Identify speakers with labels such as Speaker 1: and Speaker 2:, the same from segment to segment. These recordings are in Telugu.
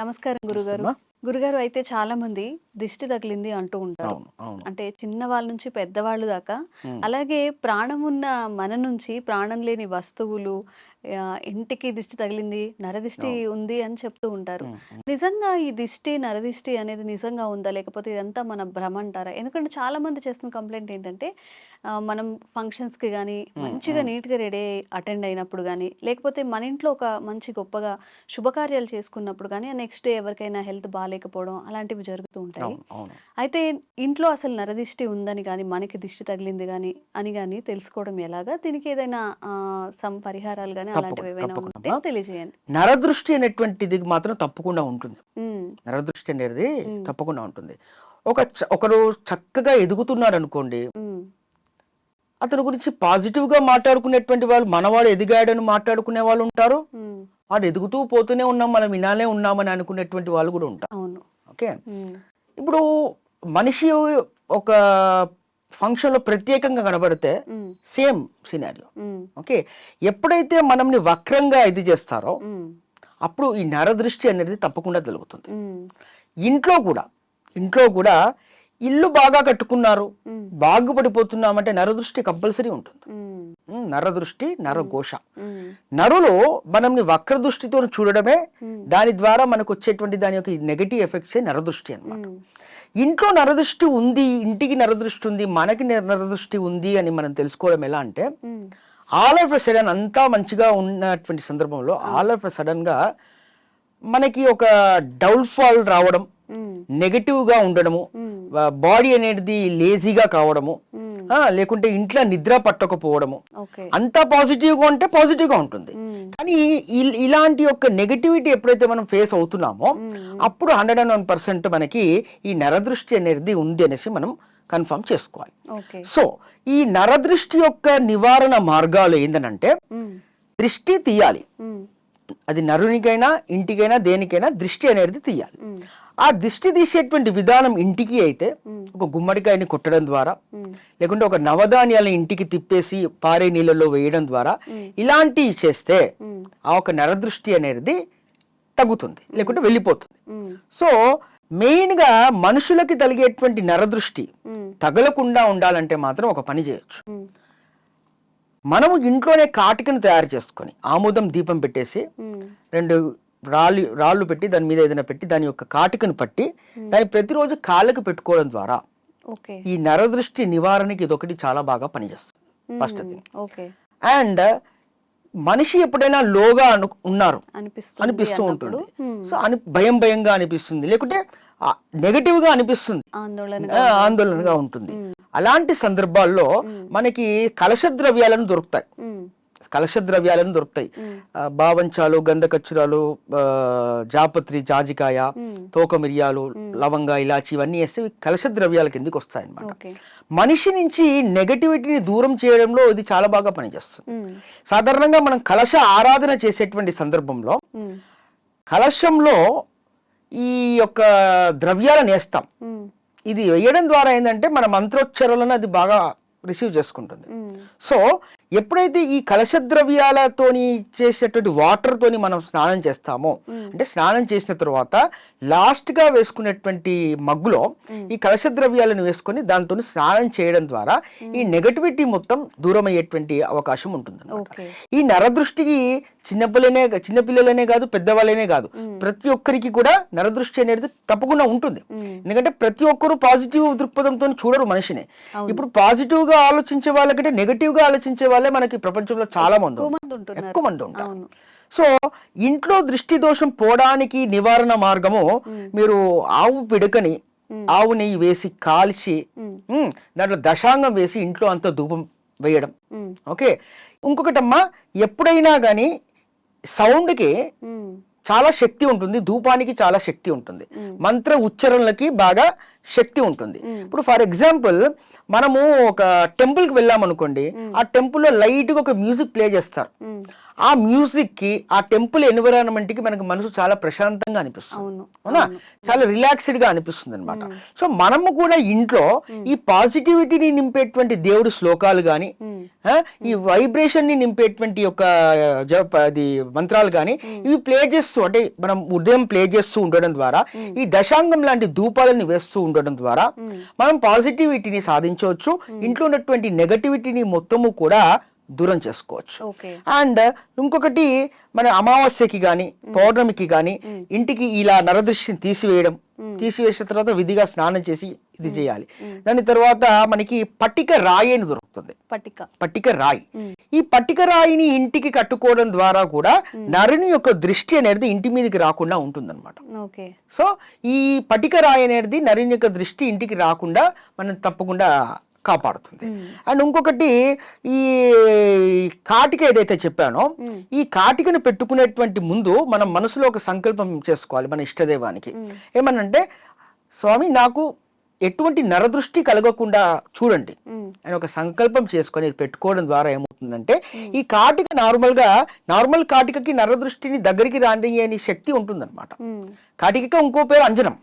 Speaker 1: నమస్కారం గురుగారు? గురుగారు అయితే చాలా మంది దిష్టి తగిలింది అంటూ ఉంటారు. అంటే చిన్న వాళ్ళ నుంచి పెద్దవాళ్ళు దాకా. అలాగే ప్రాణం ఉన్న మన నుంచి ప్రాణం లేని వస్తువులు ఇంటికి దిష్టి తగిలింది నరదిష్టి.
Speaker 2: ఉంది
Speaker 1: అని చెప్తూ ఉంటారు. నిజంగా ఈ దిష్టి నరదిష్టి అనేది నిజంగా ఉందా? లేకపోతే ఇదంతా మన భ్రమ అంటారా? ఎందుకంటే చాలా మంది చేస్తున్న కంప్లైంట్ ఏంటంటే మనం functions కి కానీ మంచిగా. నీట్గా రెడీ అటెండ్ అయినప్పుడు కానీ లేకపోతే మన ఇంట్లో ఒక మంచి గొప్పగా శుభకార్యాలు చేసుకున్నప్పుడు కానీ నెక్స్ట్ డే ఎవరికైనా హెల్త్ బాగాలేకపోవడం అలాంటివి జరుగుతూ ఉంటాయి. అయితే ఇంట్లో అసలు నరదిష్టి ఉందని కానీ మనకి దిష్టి తగిలింది కానీ అని కానీ తెలుసుకోవడం ఎలాగా? దీనికి ఏదైనా సమ్ పరిహారాలు కానీ అలాంటివి
Speaker 2: తప్పకుండా.
Speaker 1: ఉంటే. తెలియజేయండి.
Speaker 2: నరదృష్టి అనేటువంటిది మాత్రం తప్పకుండా ఉంటుంది. నరదృష్టి అనేది. తప్పకుండా ఉంటుంది. ఒక ఒకరు చక్కగా ఎదుగుతున్నాడు అనుకోండి అతని గురించి పాజిటివ్గా మాట్లాడుకునేటువంటి వాళ్ళు మనవాడు ఎదిగాడని మాట్లాడుకునే వాళ్ళు ఉంటారు. వాడు ఎదుగుతూ పోతూనే ఉన్నాం మనం ఇలానే ఉన్నామని అనుకునేటువంటి వాళ్ళు కూడా ఉంటారు. ఓకే? ఇప్పుడు మనిషి ఒక ఫంక్షన్లో ప్రత్యేకంగా కనబడితే సేమ్ సినారియో. ఓకే? ఎప్పుడైతే మనల్ని వక్రంగా ఇది చేస్తారో అప్పుడు ఈ నరదృష్టి అనేది తప్పకుండా
Speaker 1: ఉమ్,
Speaker 2: ఇంట్లో కూడా ఇంట్లో కూడా ఇల్లు బాగా కట్టుకున్నారు బాగుపడిపోతున్నామంటే నరదృష్టి కంపల్సరీ ఉంటుంది. నరదృష్టి నరఘోష. నరులు మనల్ని వక్ర దృష్టితో చూడడమే దాని ద్వారా మనకు వచ్చేటువంటి దాని యొక్క నెగటివ్ ఎఫెక్ట్స్ నరదృష్టి అన్నమాట.
Speaker 1: ఉమ్,
Speaker 2: ఇంట్లో నరదృష్టి ఉంది ఇంటికి నరదృష్టి ఉంది మనకి నర- నరదృష్టి ఉంది అని మనం తెలుసుకోవడం ఎలా అంటే ఆల్ ఆఫ్ ఎ సడన్ అంతా మంచిగా ఉన్నటువంటి సందర్భంలో ఆల్ ఆఫ్ ఎ సడన్గా మనకి ఒక డౌన్ఫాల్ రావడం
Speaker 1: ఉమ్,
Speaker 2: నెగటివ్గా ఉండడము
Speaker 1: ఉమ్,
Speaker 2: బాడీ అనేది లేజీగా కావడము ఆ, లేకుంటే ఇంట్లో నిద్ర పట్టకపోవడము. అంతా పాజిటివ్గా ఉంటే పాజిటివ్గా ఉంటుంది కానీ ఇలాంటి యొక్క నెగటివిటీ ఎప్పుడైతే మనం ఫేస్ అవుతున్నామో అప్పుడు హండ్రెడ్ అండ్ వన్ పర్సెంట్ మనకి ఈ నరదృష్టి అనేది ఉంది అనేసి మనం కన్ఫర్మ్ చేసుకోవాలి. సో ఈ నరదృష్టి యొక్క నివారణ మార్గాలు ఏంటంటే దృష్టి తీయాలి. అది నరునికైనా ఇంటికైనా దేనికైనా దృష్టి అనేది తీయాలి. ఆ దృష్టి తీసేటువంటి విధానం ఇంటికి అయితే ఒక గుమ్మడికాయని కొట్టడం ద్వారా లేకుంటే ఒక నవధాన్యాలను ఇంటికి తిప్పేసి పారే నీళ్ళలో వేయడం ద్వారా ఇలాంటివి చేస్తే ఆ ఒక నరదృష్టి అనేది తగ్గుతుంది లేకుంటే వెళ్ళిపోతుంది. సో మెయిన్గా మనుషులకి తగిలేటువంటి నరదృష్టి తగలకుండా ఉండాలంటే మాత్రం ఒక పని చేయొచ్చు. మనము ఇంట్లోనే కాటికను తయారు చేసుకొని ఆముదం దీపం పెట్టేసి రెండు రాళ్ళు రాళ్ళు పెట్టి దాని మీద ఏదైనా పెట్టి దాని యొక్క కాటికను పట్టి దాన్ని ప్రతిరోజు కాళ్ళకు పెట్టుకోవడం ద్వారా ఈ నరదృష్టి నివారణకి ఇదొకటి చాలా బాగా పనిచేస్తుంది. ఫస్ట్ అండ్ మనిషి ఎప్పుడైనా లోగా అను ఉన్నారు. అనిపిస్తూ ఉంటుంది. సో అని భయం భయంగా అనిపిస్తుంది. లేకుంటే నెగటివ్గా అనిపిస్తుంది. ఆందోళనగా ఉంటుంది. అలాంటి సందర్భాల్లో. మనకి కలశ ద్రవ్యాలను దొరుకుతాయి. కలశ ద్రవ్యాలను దొరుకుతాయి బావంచాలు గంధకచ్చురాలు జాపత్రి జాజికాయ తోక మిరియాలు లవంగా ఇలాచి ఇవన్నీ వేస్తే కలశ ద్రవ్యాల కిందకి వస్తాయి అన్నమాట
Speaker 1: ఓకే.
Speaker 2: మనిషి నుంచి నెగటివిటీని దూరం చేయడంలో ఇది చాలా బాగా పనిచేస్తుంది. సాధారణంగా మనం కలశ ఆరాధన చేసేటువంటి సందర్భంలో కలశంలో ఈ యొక్క ద్రవ్యాలను వేస్తాం. ఇది వేయడం ద్వారా ఏంటంటే మన మంత్రోచ్చరణలను అది బాగా రిసీవ్ చేసుకుంటుంది. సో ఎప్పుడైతే ఈ కలశ ద్రవ్యాలతోని చేసేటువంటి వాటర్ తోని మనం స్నానం చేస్తామో అంటే స్నానం చేసిన తర్వాత లాస్ట్గా వేసుకునేటువంటి మగ్గులో. ఈ కలశ ద్రవ్యాలను వేసుకొని దాంతో స్నానం చేయడం ద్వారా ఈ నెగటివిటీ మొత్తం దూరం అయ్యేటువంటి అవకాశం ఉంటుంది ఈ నరదృష్టికి చిన్నపిల్లనే చిన్నపిల్లలనే కాదు పెద్దవాళ్ళనే కాదు. ప్రతి ఒక్కరికి కూడా నరదృష్టి అనేది తప్పకుండా ఉంటుంది. ఎందుకంటే ప్రతి ఒక్కరు పాజిటివ్ దృక్పథంతో చూడరు మనిషిని. ఇప్పుడు పాజిటివ్గా ఆలోచించే వాళ్ళకంటే నెగటివ్గా ఆలోచించే వాళ్ళే మనకి ప్రపంచంలో చాలా మంది
Speaker 1: ఎక్కువ. మంది
Speaker 2: ఉంటారు. సో ఇంట్లో దృష్టి దోషం పోవడానికి నివారణ మార్గము మీరు ఆవు పిడకని ఆవు నెయ్యి వేసి కాల్చి దాంట్లో దశాంగం వేసి ఇంట్లో అంతా ధూపం వేయడం. ఓకే? ఇంకొకటమ్మా ఎప్పుడైనా కానీ సౌండ్కి చాలా శక్తి ఉంటుంది ధూపానికి చాలా శక్తి ఉంటుంది. మంత్ర ఉచ్చారణలకి బాగా శక్తి ఉంటుంది. ఇప్పుడు ఫర్ ఎగ్జాంపుల్ మనము ఒక టెంపుల్కి వెళ్ళాం అనుకోండి. ఆ టెంపుల్లో లైట్గా ఒక మ్యూజిక్ ప్లే చేస్తారు. ఆ మ్యూజిక్కి ఆ టెంపుల్ ఎన్విరాన్మెంట్కి మనకి మనసు చాలా ప్రశాంతంగా అనిపిస్తుంది.
Speaker 1: అవును.
Speaker 2: చాలా రిలాక్స్డ్గా అనిపిస్తుంది అనమాట. సో మనము కూడా ఇంట్లో ఈ పాజిటివిటీని నింపేటువంటి దేవుడి శ్లోకాలు. ఆ, ఈ వైబ్రేషన్ని నింపేటువంటి జప అది మంత్రాలు కానీ ఇవి ప్లే చేస్తూ అంటే మనం ఉదయం ప్లే చేస్తూ ఉండడం ద్వారా ఈ దశాంగం లాంటి ధూపాలను వేస్తూ ఉండడం ద్వారా. మనం పాజిటివిటీని సాధించవచ్చు. ఇంట్లో ఉన్నటువంటి నెగటివిటీని మొత్తము కూడా దూరం చేసుకోవచ్చు. అండ్ ఇంకొకటి మన అమావాస్యకి కానీ పౌర్ణమికి కానీ ఇంటికి ఇలా నరదృష్టిని తీసివేయడం తీసివేసిన తర్వాత విధిగా స్నానం చేసి ఇది చేయాలి. దాని తర్వాత మనకి పట్టిక రాయి అని దొరుకుతుంది.
Speaker 1: పట్టిక.
Speaker 2: పట్టిక రాయి. ఈ పట్టిక రాయిని ఇంటికి కట్టుకోవడం ద్వారా కూడా నరుని యొక్క దృష్టి అనేది ఇంటి మీదకి రాకుండా ఉంటుందన్నమాట.
Speaker 1: ఓకే.
Speaker 2: సో ఈ పటిక రాయి అనేది నరుని యొక్క దృష్టి ఇంటికి రాకుండా మనం తప్పకుండా కాపాడుతుంది. అండ్ ఇంకొకటి ఈ కాటిక ఏదైతే చెప్పానో. ఈ కాటికను పెట్టుకునేటువంటి ముందు మనం మనసులో ఒక సంకల్పం చేసుకోవాలి మన ఇష్టదైవానికి. ఏమనంటే స్వామి నాకు ఎటువంటి నరదృష్టి కలగకుండా చూడండి. అని ఒక సంకల్పం చేసుకొని పెట్టుకోవడం ద్వారా ఏమవుతుందంటే ఈ కాటిక నార్మల్గా నార్మల్ కాటికకి నరదృష్టిని దగ్గరికి రాని అనే శక్తి ఉంటుందన్నమాట
Speaker 1: మ్మ్.
Speaker 2: కాటిక ఇంకో పేరు అంజనం.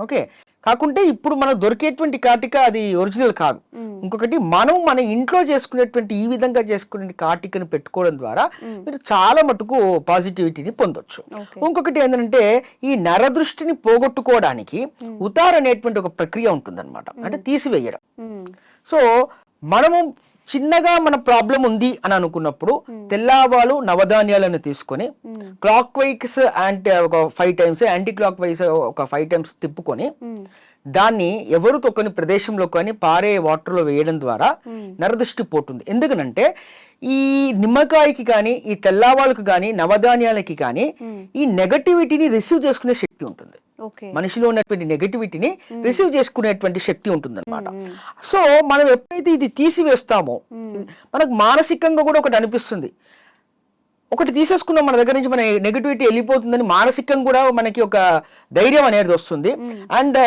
Speaker 2: ఓకే. కాకుంటే ఇప్పుడు మనకు దొరికేటువంటి కాటిక అది ఒరిజినల్ కాదు. ఇంకొకటి మనం మన ఇంట్లో చేసుకునేటువంటి ఈ విధంగా చేసుకునే కాటికను పెట్టుకోవడం ద్వారా. మీరు చాలా మటుకు పాజిటివిటీని పొందొచ్చు. ఇంకొకటి ఏంటంటే ఈ నరదృష్టిని పోగొట్టుకోవడానికి ఉతార్ అనేటువంటి ఒక ప్రక్రియ ఉంటుందన్నమాట. అంటే తీసివేయడం. సో మనము చిన్నగా మన ప్రాబ్లం ఉంది అని అనుకున్నప్పుడు తెల్లవాలు నవధాన్యాలను తీసుకొని. క్లాక్ వైస్ యాంటీ ఒక five times anti clock vice ఒక ఫైవ్ టైమ్స్ తిప్పుకొని
Speaker 1: మ్మ్.
Speaker 2: దాన్ని ఎవరు తొక్కని ప్రదేశంలో కానీ పారే వాటర్లో వేయడం ద్వారా
Speaker 1: మ్మ్.
Speaker 2: నరదృష్టి పోతుంది ఎందుకనంటే ఈ నిమ్మకాయకి కానీ ఈ తెల్లవాళ్ళకి కానీ నవధాన్యాలకి కానీ. ఈ నెగటివిటీని రిసీవ్ చేసుకునే శక్తి ఉంటుంది మనిషిలో ఉన్నటువంటి నెగటివిటీని రిసీవ్ చేసుకునేటువంటి శక్తి ఉంటుంది అనమాట
Speaker 1: మ్మ్.
Speaker 2: సో మనం ఎప్పుడైతే ఇది తీసివేస్తామో. మనకు మానసికంగా కూడా ఒకటి అనిపిస్తుంది. ఒకటి తీసేసుకున్నాం మన దగ్గర నుంచి మన నెగటివిటీ వెళ్ళిపోతుందని మానసికంగా కూడా మనకి ఒక ధైర్యం అనేది వస్తుంది. అండ్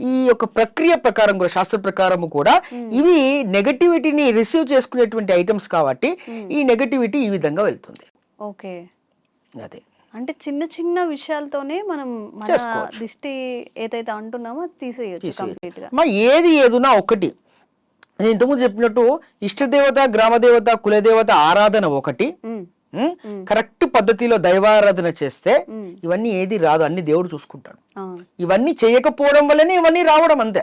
Speaker 2: ఈ యొక్క ప్రక్రియ ప్రకారం కూడా శాస్త్ర ప్రకారం కూడా ఇవి నెగటివిటీని రిసీవ్ చేసుకునేటువంటి ఐటమ్స్ కాబట్టి ఈ నెగటివిటీ ఈ విధంగా వెళ్తుంది.
Speaker 1: ఓకే.
Speaker 2: అదే.
Speaker 1: అంటే చిన్న చిన్న విషయాలతోనే మనం మన. దిష్టి ఏదైతే అంటున్నామో అది తీసేయచ్చు. కంప్లీట్గా
Speaker 2: మా ఏది ఏదున్నా ఒకటి నేను ఇంతకుముందు చెప్పినట్టు ఇష్టదేవత గ్రామదేవత కులదేవత ఆరాధన ఒకటి. కరెక్ట్ పద్ధతిలో దైవారాధన చేస్తే. ఇవన్నీ ఏది రాదు అన్ని దేవుడు చూసుకుంటాడు. ఇవన్నీ చేయకపోవడం వల్లనే ఇవన్నీ రావడం అంతే.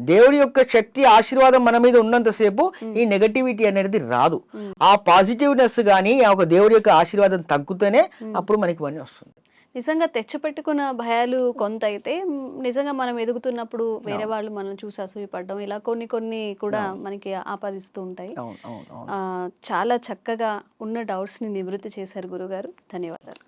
Speaker 2: దేవుడి యొక్క శక్తి ఆశీర్వాదం మన మీద ఉన్నంతసేపు ఈ నెగటివిటీ అనేది రాదు. ఆ పాజిటివ్నెస్ కానీ ఆ ఒక దేవుడి యొక్క ఆశీర్వాదం తగ్గుతూనే అప్పుడు మనకి ఇవన్నీ వస్తుంది.
Speaker 1: నిజంగా తెచ్చిపెట్టుకున్న భయాలు కొంత అయితే నిజంగా మనం ఎదుగుతున్నప్పుడు వేరే వాళ్ళు మనం చూసి అసూయపడడం ఇలా కొన్ని కొన్ని కూడా మనకి ఆపాదిస్తూ ఉంటాయి. చాలా చక్కగా ఉన్న డౌట్స్ని నివృత్తి చేశారు గురుగారు. ధన్యవాదాలు.